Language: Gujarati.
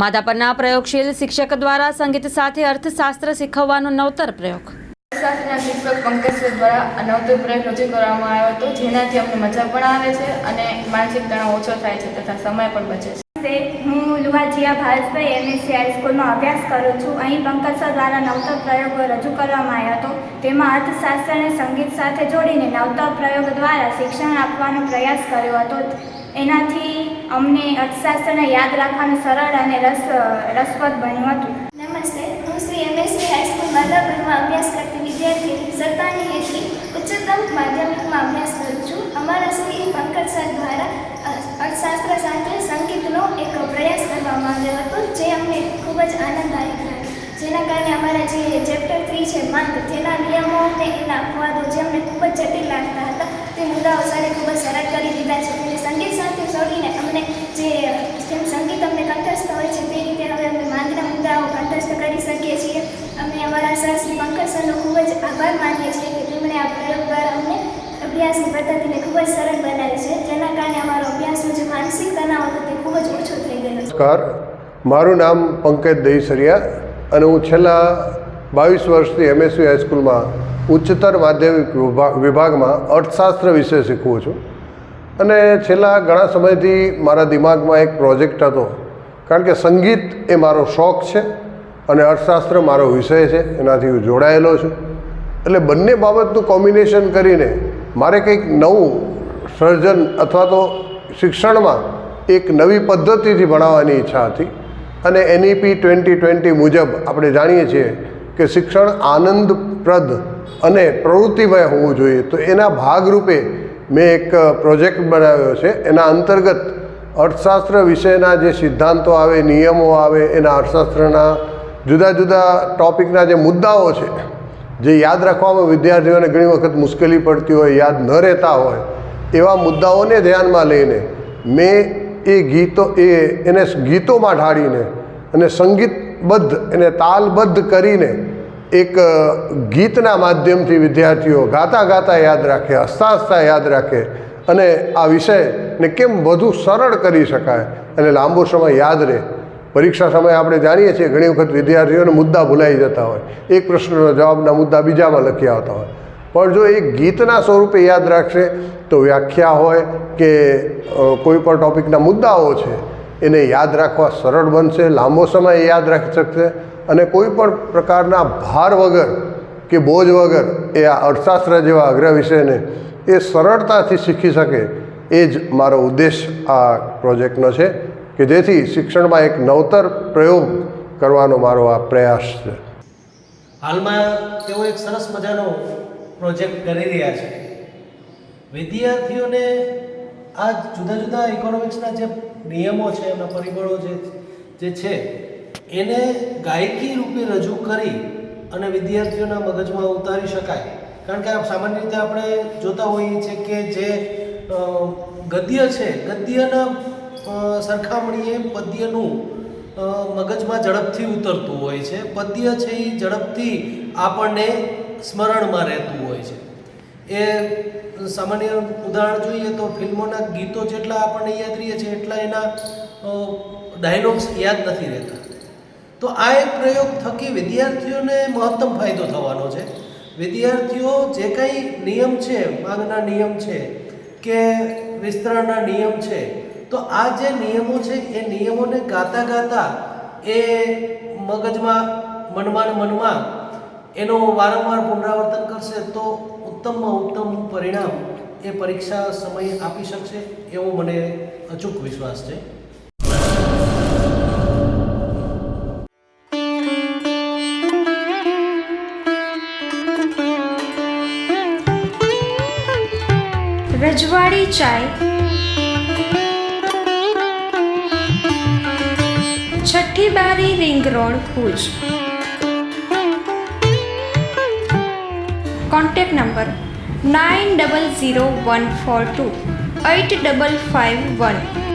માધાપરના પ્રયોગશીલ શિક્ષક દ્વારા સંગીત સાથે અર્થશાસ્ત્ર શીખવવાનો નવતર પ્રયોગ. શાસ્ત્રના શિક્ષક પંકજ દ્વારા નવતર પ્રયોગ રજૂ કરવામાં આવ્યો હતો. જેનાથી અમને મજા પણ આવે છે અને માનસિક તણાવ ઓછો થાય છે તથા સમય પણ બચે છે. હું લુવાજીયા ભારતભાઈ એમએસસી હાઈસ્કૂલમાં અભ્યાસ કરું છું. અહીં પંકજ દ્વારા નવતર પ્રયોગ રજૂ કરવામાં આવ્યો હતો. તેમાં અર્થશાસ્ત્રને સંગીત સાથે જોડીને નવતર પ્રયોગ દ્વારા શિક્ષણ આપવાનો પ્રયાસ કર્યો હતો. એનાથી અમને અર્થશાસ્ત્રને યાદ રાખવાનું સરળ અને રસ, રસપ્રદ બન્યું હતું. નમસ્તે. હું શ્રી એમએસસી હાઈસ્કૂલ માધાપુરમાં અભ્યાસ કરતી વિદ્યાર્થી સત્તાની હેઠળ ઉચ્ચતમ માધ્યમિકમાં અભ્યાસ કરું છું. અમારા શ્રી પંકજ સર દ્વારા અર્થશાસ્ત્ર સાથે સંગીતનો એક પ્રયાસ કરવામાં આવ્યો હતો, જે અમને ખૂબ જ આનંદદાયક લાગ્યો. જેના કારણે અમારા જે ચેપ્ટર થ્રી છે, માંગ જેના નિયમો અને એના અપવાદો જે અમને ખૂબ જ જટિલ લાગતા હતા, તે મુદ્દાઓ સરે ખૂબ જ સરળ કરી દીધા છે અને સંગીત સાથે જોડીને અમને જે જેમ સંગીત અમને કંઠસ્થ હોય છે તે રીતે હવે અમે માંગના મુદ્દાઓ કંઠસ્થ કરી શકીએ છીએ અમે અમારા સર શ્રી પંકજ સરનો ખૂબ જ આભાર માનીએ છીએ કે તેમણે આ પ્રયોગ દ્વારા અમને અભ્યાસની પદ્ધતિને ખૂબ જ સરળ બનાવી છે. જેના કારણે અમારો અભ્યાસનો જે માનસિક તણાવ હતો તે ખૂબ જ ઓછો થઈ ગયો. નમસ્કાર. મારું નામ પંકજ દહીસરિયા અને હું છેલ્લા બાવીસ વર્ષથી એમએસયુ હાઈસ્કૂલમાં ઉચ્ચતર માધ્યમિક વિભાગ વિભાગમાં અર્થશાસ્ત્ર વિષય શીખવું છું. અને છેલ્લા ઘણા સમયથી મારા દિમાગમાં એક પ્રોજેક્ટ હતો. કારણ કે સંગીત એ મારો શોખ છે અને અર્થશાસ્ત્ર મારો વિષય છે. એનાથી હું જોડાયેલો છું. એટલે બંને બાબતનું કોમ્બિનેશન કરીને મારે કંઈક નવું સર્જન અથવા તો શિક્ષણમાં એક નવી પદ્ધતિથી ભણાવવાની ઈચ્છા હતી. અને એનઈપી ટ્વેન્ટી ટ્વેન્ટી મુજબ આપણે જાણીએ છીએ કે શિક્ષણ આનંદપ્રદ અને પ્રવૃત્તિમય હોવું જોઈએ. તો એના ભાગરૂપે મેં એક પ્રોજેક્ટ બનાવ્યો છે. એના અંતર્ગત અર્થશાસ્ત્ર વિષયના જે સિદ્ધાંતો આવે, નિયમો આવે, એના અર્થશાસ્ત્રના જુદા જુદા ટોપિકના જે મુદ્દાઓ છે જે યાદ રાખવામાં વિદ્યાર્થીઓને ઘણી વખત મુશ્કેલી પડતી હોય, યાદ ન રહેતા હોય, એવા મુદ્દાઓને ધ્યાનમાં લઈને મેં એ ગીતો, એ, એને ગીતોમાં ઢાળીને અને સંગીતબદ્ધ એને તાલબદ્ધ કરીને એક ગીતના માધ્યમથી વિદ્યાર્થીઓ ગાતા ગાતા યાદ રાખે, હસતા હસતા યાદ રાખે અને આ વિષયને કેમ વધુ સરળ કરી શકાય અને લાંબો સમય યાદ રહે પરીક્ષા સમયે આપણે જાણીએ છીએ ઘણી વખત વિદ્યાર્થીઓને મુદ્દા ભૂલાઈ જતા હોય. એક પ્રશ્નનો જવાબના મુદ્દા બીજામાં લખી આવતા હોય. પણ જો એ ગીતના સ્વરૂપે યાદ રાખશે, તો વ્યાખ્યા હોય કે કોઈ પણ ટૉપિકના મુદ્દાઓ છે, એને યાદ રાખવા સરળ બનશે, લાંબો સમય યાદ રાખી શકશે અને કોઈ પણ પ્રકારના ભાર વગર કે બોજ વગર એ આ અર્થશાસ્ત્ર જેવા અગ્ર વિષયને એ સરળતાથી શીખી શકે. એ જ મારો ઉદ્દેશ આ પ્રોજેક્ટનો છે. કે જેથી શિક્ષણમાં એક નવતર પ્રયોગ કરવાનો મારો આ પ્રયાસ છે. હાલમાં તેઓ એક સરસ મજાનો પ્રોજેક્ટ કરી રહ્યા છે. વિદ્યાર્થીઓને આ જુદા જુદા ઇકોનોમિક્સના જે નિયમો છે એના પરિબળો જે જે છે, એને ગાયકી રૂપે રજૂ કરી અને વિદ્યાર્થીઓના મગજમાં ઉતારી શકાય. કારણ કે સામાન્ય રીતે આપણે જોતા હોઈએ છીએ કે જે ગદ્ય છે, ગદ્યના સરખામણીએ પદ્યનું મગજમાં ઝડપથી ઉતરતું હોય છે. પદ્ય છે એ ઝડપથી આપણને સ્મરણમાં રહેતું હોય છે. એ સામાન્ય ઉદાહરણ જોઈએ તો ફિલ્મોના ગીતો જેટલા આપણને યાદ રહીએ છીએ, એટલા એના ડાયલોગ્સ યાદ નથી રહેતા. તો આ એક પ્રયોગ થકી વિદ્યાર્થીઓને મહત્તમ ફાયદો થવાનો છે. વિદ્યાર્થીઓ જે કંઈ નિયમ છે, માંગના નિયમ છે કે વિસ્તરણના નિયમ છે તો આ જે નિયમો છે, એ નિયમોને ગાતા ગાતા એ મગજમાં, મનમાં મનમાં એનો વારંવાર પુનરાવર્તન કરશે તો ઉત્તમમાં ઉત્તમ પરિણામ એ પરીક્ષા સમયે આપી શકશે એવો મને અચૂક વિશ્વાસ છે. રજવાડી ચાય બારી ring road Bhuj. Contact number nine double zero one four two eight double five one